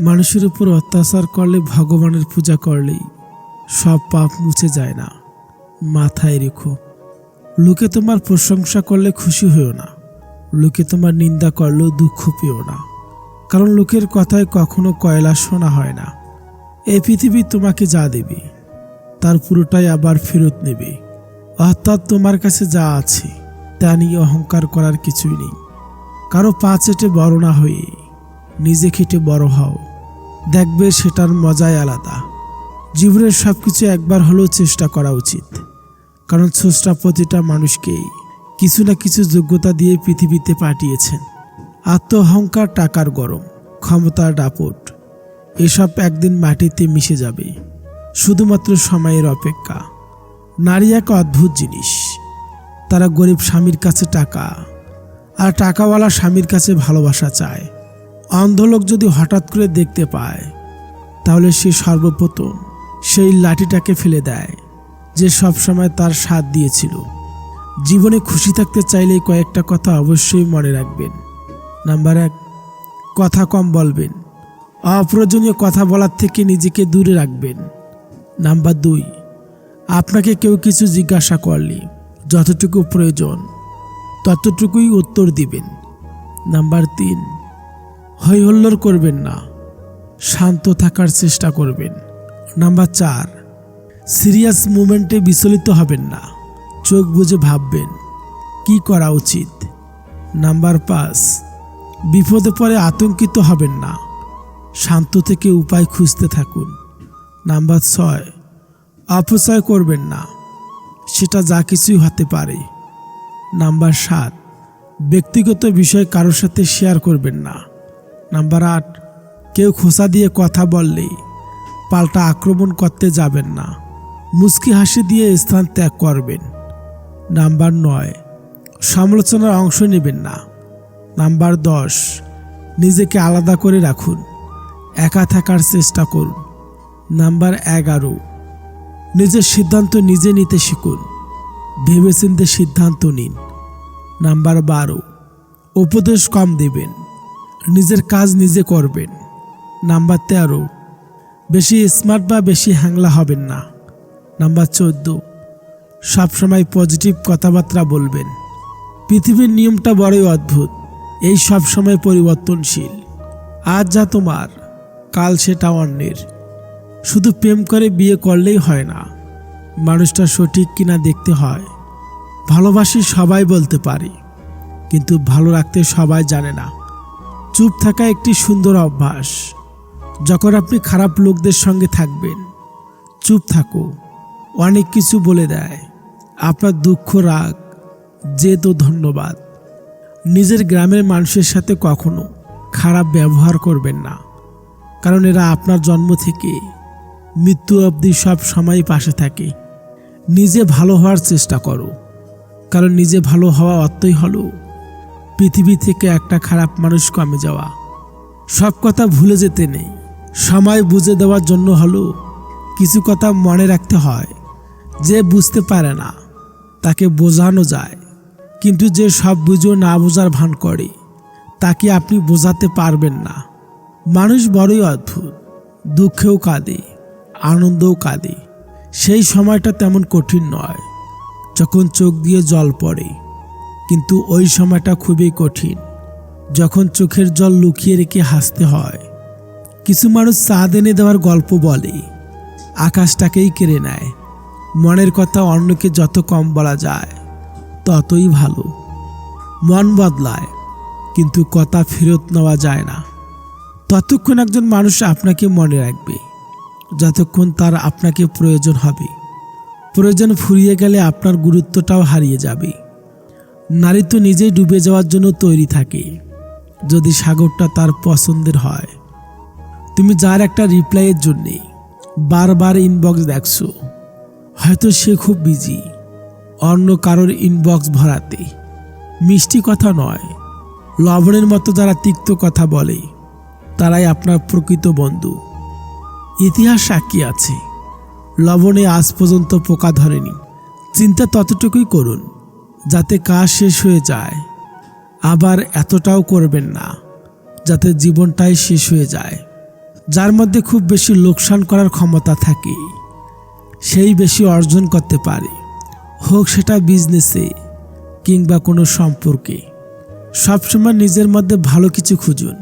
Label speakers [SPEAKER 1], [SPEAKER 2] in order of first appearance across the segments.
[SPEAKER 1] মানুষের উপর অত্যাচার করলে, ভগবানের পূজা করলেই সব পাপ মুছে যায় না। মাথায় রেখো, লোকে তোমার প্রশংসা করলে খুশি হয়েও না। লোকে তোমার নিন্দা করলেও দুঃখ পেও না। কারণ লোকের কথায় কখনো কয়লা শোনা হয় না। এই পৃথিবী তোমাকে যা দেবে, তার পুরোটাই আবার ফেরত নেবে। অর্থাৎ তোমার কাছে যা আছে, তা নিয়ে অহংকার করার কিছুই নেই। কারও পা চেটে না হয়ে নিজে খেটে বড় হও। দেখবে সেটার মজাই আলাদা। জীবনের সব কিছু একবার হলেও চেষ্টা করা উচিত। কারণ স্রষ্টা প্রতিটা মানুষকেই কিছু না কিছু যোগ্যতা দিয়ে পৃথিবীতে পাঠিয়েছেন। আত্ম অহংকার টাকার গরম, ক্ষমতার ডাপট এসব একদিন মাটিতে মিশে যাবে। শুধুমাত্র সময়ের অপেক্ষা। নারী এক অদ্ভুত জিনিস। তারা গরিব স্বামীর কাছে টাকা, আর টাকাওয়ালা স্বামীর কাছে ভালোবাসা চায়। অন্ধ লোক যদি হঠাৎ করে দেখতে পায়, তাহলে সে সর্বপ্রথম সেই লাঠিটাকে ফেলে দেয়, যে সবসময় তার সাথ দিয়েছিল। জীবনে খুশি থাকতে চাইলে কয়েকটা কথা অবশ্যই মনে রাখবেন। নাম্বার এক, কথা কম বলবেন। অপ্রয়োজনীয় কথা বলার থেকে নিজেকে দূরে রাখবেন। নাম্বার দুই, আপনাকে কেউ কিছু জিজ্ঞাসা করলে যতটুকু প্রয়োজন ততটুকুই উত্তর দিবেন। নাম্বার তিন হৈহল্লোর করবেন না। শান্ত থাকার চেষ্টা করবেন। নাম্বার চার, সিরিয়াস মুমেন্টে বিচলিত হবেন না। চোখ বুঝে ভাববেন, কি করা উচিত? নাম্বার পাঁচ, বিপদে পড়ে আতঙ্কিত হবেন না। শান্ত থেকে উপায় খুঁজতে থাকুন। নাম্বার ছয়, অপচয় করবেন না। সেটা যা কিছুই হতে পারে। নাম্বার সাত, ব্যক্তিগত বিষয় কারোর সাথে শেয়ার করবেন না। নাম্বার আট, কেউ খোসা দিয়ে কথা বললে পাল্টা আক্রমণ করতে যাবেন না। মুচকি হাসি দিয়ে স্থান ত্যাগ করবেন। নাম্বার নয়, সমালোচনার অংশ নেবেন না। নাম্বার দশ, নিজেকে আলাদা করে রাখুন। একা থাকার চেষ্টা করুন। নাম্বার এগারো, নিজের সিদ্ধান্ত নিজে নিতে শিখুন। ভেবেচিন্তে সিদ্ধান্ত নিন। নাম্বার বারো, উপদেশ কম দেবেন। নিজের কাজ নিজে করবেন। নাম্বার তেরো, বেশি স্মার্ট বা বেশি হ্যাংলা হবেন না। নাম্বার চোদ্দ, সবসময় পজিটিভ কথাবার্তা বলবেন। পৃথিবীর নিয়মটা বড়ই অদ্ভুত, এই সবসময় পরিবর্তনশীল। আজ যা তোমার, কাল সেটা অন্যের। শুধু প্রেম করে বিয়ে করলেই হয় না, মানুষটা সঠিক কিনা দেখতে হয়। ভালোবাসি সবাই বলতে পারে, কিন্তু ভালো রাখতে সবাই জানে না। চুপ থাকা একটি সুন্দর অভ্যাস। যখন আপনি খারাপ লোকদের সঙ্গে থাকবেন, চুপ থাকো। অনেক কিছু বলে দেয়। আপনার দুঃখ, রাগ যে তো ধন্যবাদ। নিজের গ্রামের মানুষের সাথে কখনো খারাপ ব্যবহার করবেন না। কারণ এরা আপনার জন্ম থেকে মৃত্যু অবধি সব সময় পাশে থাকে। নিজে ভালো হওয়ার চেষ্টা করো। কারণ নিজে ভালো হওয়া অর্থই হলো পৃথিবী থেকে একটা খারাপ মানুষ কমে যাওয়া। সব কথা ভুলে যেতে নেই। সময় বুঝে দেওয়ার জন্য হলো কিছু কথা মনে রাখতে হয়। যে বুঝতে পারে না, তাকে বোঝানো যায়। কিন্তু যে সব বুঝেও না বোঝার ভান করে, তাকে আপনি বোঝাতে পারবেন না। মানুষ বড়ই অদ্ভুত। দুঃখেও কাঁদে, আনন্দও কাঁদে। সেই সময়টা তেমন কঠিন নয়, যখন চোখ দিয়ে জল পড়ে। কিন্তু ওই সময়টা খুবই কঠিন। যখন চোখের জল লুকিয়ে রেখে হাসতে হয়, কিছু মানুষ চাঁদ এনে দেওয়ার গল্প বলে। আকাশটাকেই কেড়ে নেয়। মনের কথা অন্যকে যত কম বলা যায়, ততই ভালো। মন বদলায়, কিন্তু কথা ফেরত নেওয়া যায় না। ততক্ষণ একজন মানুষ আপনাকে মনে রাখবে, যতক্ষণ তার আপনাকে প্রয়োজন হবে। প্রয়োজন ফুরিয়ে গেলে আপনার গুরুত্বটাও হারিয়ে যাবে। নারী তো নিজেই ডুবে যাওয়ার জন্য তৈরি থাকে। যদি সাগরটা তার পছন্দের হয়। তুমি যার একটা রিপ্লাইয়ের জন্যে বারবার ইনবক্স দেখছ। হয়তো সে খুব বিজি অন্য কারোর ইনবক্স ভরাতে। মিষ্টি কথা নয়, লবণের মতো যারা তিক্ত কথা বলে, তারাই আপনার প্রকৃত বন্ধু। ইতিহাস সাক্ষী আছে, লবণে আজ পর্যন্ত পোকা ধরেনি। চিন্তা ততটুকুই করুন। যাতে কাজ শেষ হয়ে যায়। আবার এতটাও করবেন না, যাতে জীবনটাই শেষ হয়ে যায়। যার মধ্যে খুব বেশি লোকসান করার ক্ষমতা থাকে সেই বেশি অর্জন করতে পারে। হোক সেটা বিজনেসে কিংবা কোনো সম্পর্কে। সবসময় নিজের মধ্যে ভালো কিছু খুঁজুন,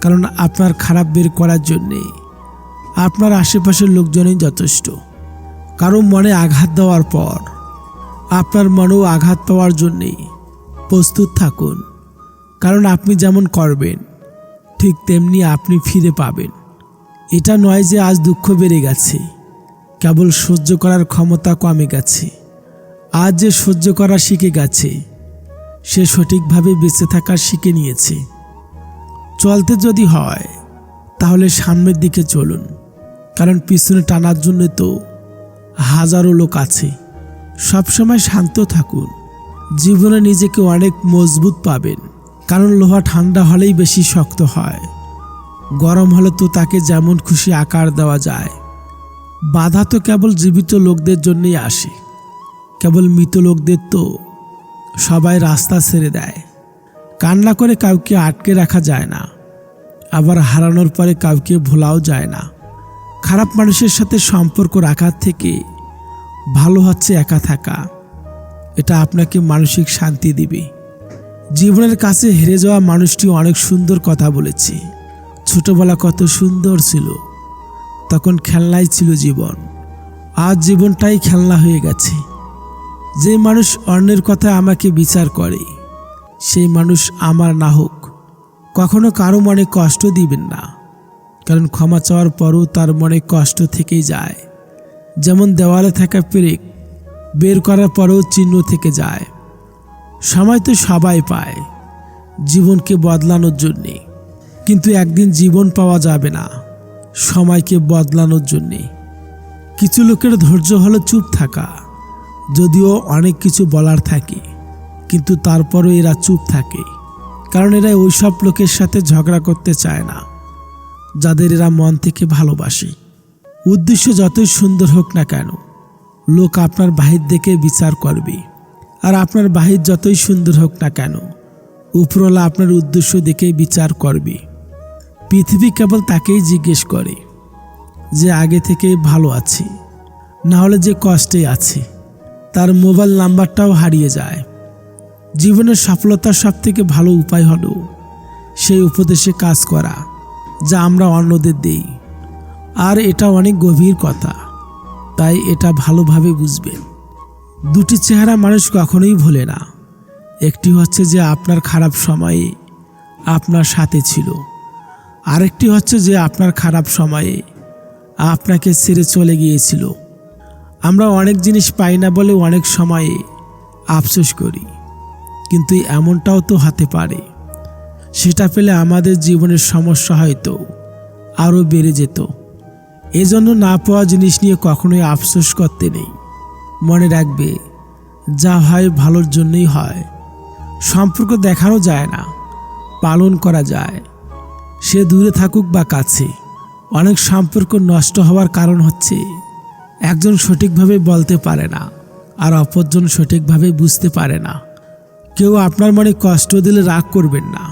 [SPEAKER 1] কারণ আপনার খারাপ বের করার জন্যে আপনার আশেপাশের লোকজনই যথেষ্ট। কারও মনে আঘাত দেওয়ার পর আপনার মনেও আঘাত পাওয়ার জন্যে প্রস্তুত থাকুন। কারণ আপনি যেমন করবেন, ঠিক তেমনি আপনি ফিরে পাবেন। এটা নয় যে আজ দুঃখ বেড়ে গেছে, কেবল সহ্য করার ক্ষমতা কমে গেছে। আজ যে সহ্য করা শিখে গেছে, সে সঠিকভাবে বেঁচে থাকার শিখে নিয়েছে। চলতে যদি হয়, তাহলে সামনের দিকে চলুন, কারণ পিছনে টানার জন্য তো হাজারো লোক আছে। সবসময় শান্ত থাকুন। জীবনে নিজেকে অনেক মজবুত পাবেন, কারণ লোহা ঠান্ডা হলেই বেশি শক্ত হয়। গরম হলে তো তাকে যেমন খুশি আকার দেওয়া যায়। বাধা তো কেবল জীবিত লোকদের জন্যই আসে। কেবল মৃত লোকদের তো সবাই রাস্তা ছেড়ে দেয়। কান্না করে কাউকে আটকে রাখা যায় না। আবার হারানোর পরে কাউকে ভোলাও যায় না। খারাপ মানুষের সাথে সম্পর্ক রাখার থেকে ভালো হচ্ছে একা থাকা। এটা আপনাকে মানসিক শান্তি দিবে। জীবনের কাছে হেরে যাওয়া মানুষটি অনেক সুন্দর কথা বলেছে। ছোটবেলা কত সুন্দর ছিল। তখন খেলনাই ছিল জীবন। আজ জীবনটাই খেলনা হয়ে গেছে। যে মানুষ অন্যের কথা আমাকে বিচার করে, সেই মানুষ আমার না হোক, কখনো কারও মনে কষ্ট দিবেন না। কারণ ক্ষমা চাওয়ার পরও তার মনে কষ্ট থেকেই যায়। যেমন দেওয়ালে থাকা পেরেক, বের করার পরেও চিহ্ন থেকে যায়। সময় তো সবাই পায়, জীবনকে বদলানোর জন্যে। কিন্তু একদিন জীবন পাওয়া যাবে না, সময়কে বদলানোর জন্যে। কিছু লোকের ধৈর্য হলো চুপ থাকা, যদিও অনেক কিছু বলার থাকে, কিন্তু তারপরও এরা চুপ থাকে, কারণ এরা ওইসব লোকের সাথে ঝগড়া করতে চায় না, যাদের এরা মন থেকে ভালোবাসে। উদ্দেশ্য যতই সুন্দর হোক না কেন, লোক আপনার বাহির দেখে বিচার করবে। আর আপনার বাহির যতই সুন্দর হোক না কেন, উপরওয়ালা আপনার উদ্দেশ্য দেখে বিচার করবে। পৃথিবী কেবল তাকেই জিজ্ঞেস করে, যে আগে থেকে ভালো আছে, না হলে যে কষ্টে আছে। তার মোবাইল নাম্বারটাও হারিয়ে যায়। জীবনের সফলতার সব থেকে ভালো উপায় হলো সেই উপদেশে কাজ করা, যা আমরা অন্যদের দেই। আর এটা অনেক গভীর কথা, তাই এটা ভালোভাবে বুঝবেন। দুটি চেহারা মানুষ কখনোই ভোলে না। একটি হচ্ছে যে আপনার খারাপ সময়ে আপনার সাথে ছিল, আরেকটি হচ্ছে যে আপনার খারাপ সময়ে আপনাকে ছেড়ে চলে গিয়েছিল। আমরা অনেক জিনিস পাই না বলে অনেক সময়ে আফসোস করি, কিন্তু এমনটাও তো হতে পারে। সেটা পেলে আমাদের জীবনের সমস্যা হয়তো আরও বেড়ে যেত। এজন্য না পাওয়া জিনিস নিয়ে কখনোই আফসোস করতে নেই। মনে রাখবে, যা হয় ভালোর জন্যই হয়। সম্পর্ক দেখানো যায় না, পালন করা যায়। সে দূরে থাকুক বা কাছে, অনেক সম্পর্ক নষ্ট হওয়ার কারণ হচ্ছে, একজন সঠিকভাবে বলতে পারে না, আর অপরজন সঠিকভাবে বুঝতে পারে না। কেউ আপনার মনে কষ্ট দিলে রাগ করবেন না,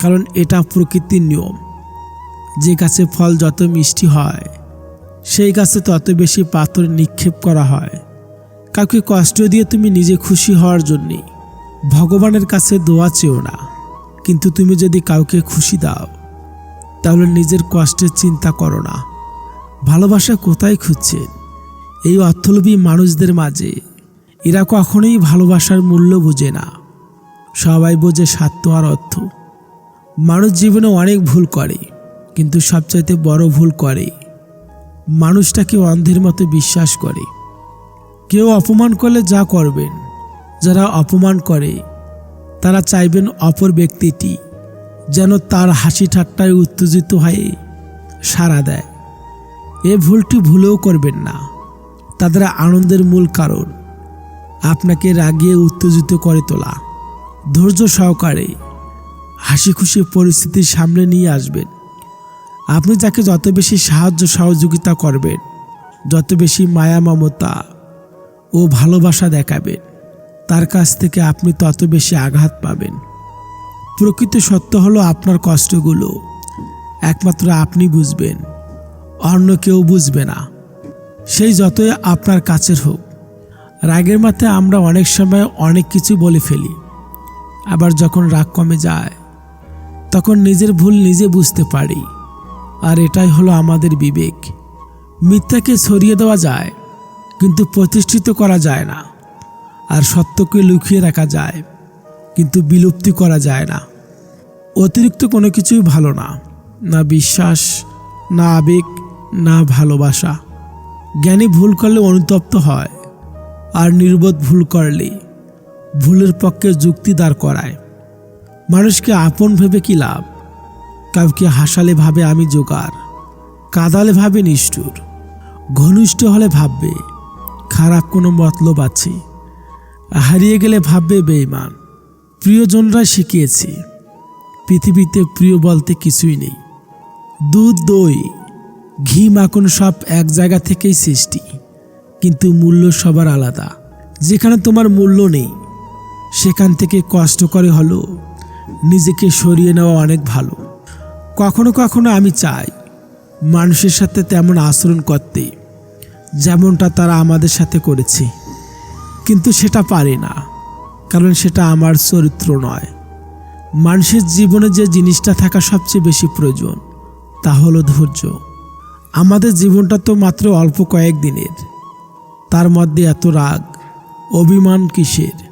[SPEAKER 1] কারণ এটা প্রকৃতির নিয়ম। যে গাছে ফল যত মিষ্টি হয় সেই গাছে তত বেশি পাথর নিক্ষেপ করা হয়। কাউকে কষ্ট দিয়ে তুমি নিজে খুশি হওয়ার জন্যে ভগবানের কাছে দোয়া চেও না। কিন্তু তুমি যদি কাউকে খুশি দাও, তাহলে নিজের কষ্টের চিন্তা করো না। ভালোবাসা কোথায় খুঁজছেন এই অর্থলোভী মানুষদের মাঝে। এরা কখনোই ভালোবাসার মূল্য বোঝে না। সবাই বোঝে স্বার্থ আর অর্থ। মানুষ জীবনে অনেক ভুল করে, কিন্তু সবচাইতে বড় ভুল করে। মানুষটাকে অন্ধের মতো বিশ্বাস করে। কেউ অপমান করলে যা করবেন, যারা অপমান করে, তারা চাইবেন অপর ব্যক্তিটি যেন তার হাসি ঠাট্টায় উত্তেজিত হয়ে সাড়া দেয়। এ ভুলটি ভুলেও করবেন না। তাদের আনন্দের মূল কারণ, আপনাকে রাগিয়ে উত্তেজিত করে তোলা। ধৈর্য সহকারে হাসি খুশি পরিস্থিতির সামনে নিয়ে আসবেন। আপনি যাকে যত বেশি সাহায্য সহযোগিতা করবেন যত বেশি মায়া, মমতা ও ভালোবাসা দেখাবেন তার কাছ থেকে আপনি তত বেশি আঘাত পাবেন। প্রকৃত সত্য হলো আপনার কষ্টগুলো একমাত্র আপনি বুঝবেন, অন্য কেউ বুঝবে না। সেই যতই আপনার কাছের হোক, রাগের মাথায় আমরা অনেক সময় অনেক কিছু বলে ফেলি, আবার যখন রাগ কমে যায়, তখন নিজের ভুল নিজে বুঝতে পারি। আর এটাই হলো আমাদের বিবেক। মিথ্যাকে ছড়িয়ে দেওয়া যায়, কিন্তু প্রতিষ্ঠিত করা যায় না। আর সত্যকে লুকিয়ে রাখা যায়, কিন্তু বিলুপ্তি করা যায় না। অতিরিক্ত কোনো কিছুই ভালো না না বিশ্বাস, না আবেগ, না ভালোবাসা। জ্ঞানী ভুল করলে অনুতপ্ত হয়, আর নির্বোধ ভুল করলে ভুলের পক্ষে যুক্তি দাঁড় করায়। মানুষকে আপন ভেবে কি লাভ? কাউকে হাসালে ভাবে আমি জোগাড়, কাদালে ভাবে নিষ্ঠুর, ঘনিষ্ঠ হলে ভাববে, খারাপ কোনো মতলব আছে, হারিয়ে গেলে ভাববে বেইমান প্রিয়জনরা শিখিয়েছি, পৃথিবীতে প্রিয় বলতে কিছুই নেই, দুধ, দই, ঘি, মাখন সব এক জায়গা থেকেই সৃষ্টি, কিন্তু মূল্য সবার আলাদা, যেখানে তোমার মূল্য নেই, সেখান থেকে কষ্ট করে হলো নিজেকে সরিয়ে নেওয়া অনেক ভালো। কখনো কখনো আমি চাই মানুষের সাথে তেমন আচরণ করতে, যেমনটা তারা আমাদের সাথে করেছে। কিন্তু সেটা পারি না, কারণ সেটা আমার চরিত্র নয়। মানুষের জীবনে যে জিনিসটা থাকা সবচেয়ে বেশি প্রয়োজন, তা হলো ধৈর্য। আমাদের জীবনটা তো মাত্র অল্প কয়েক দিনের, তার মধ্যে এত রাগ, অভিমান কিসের?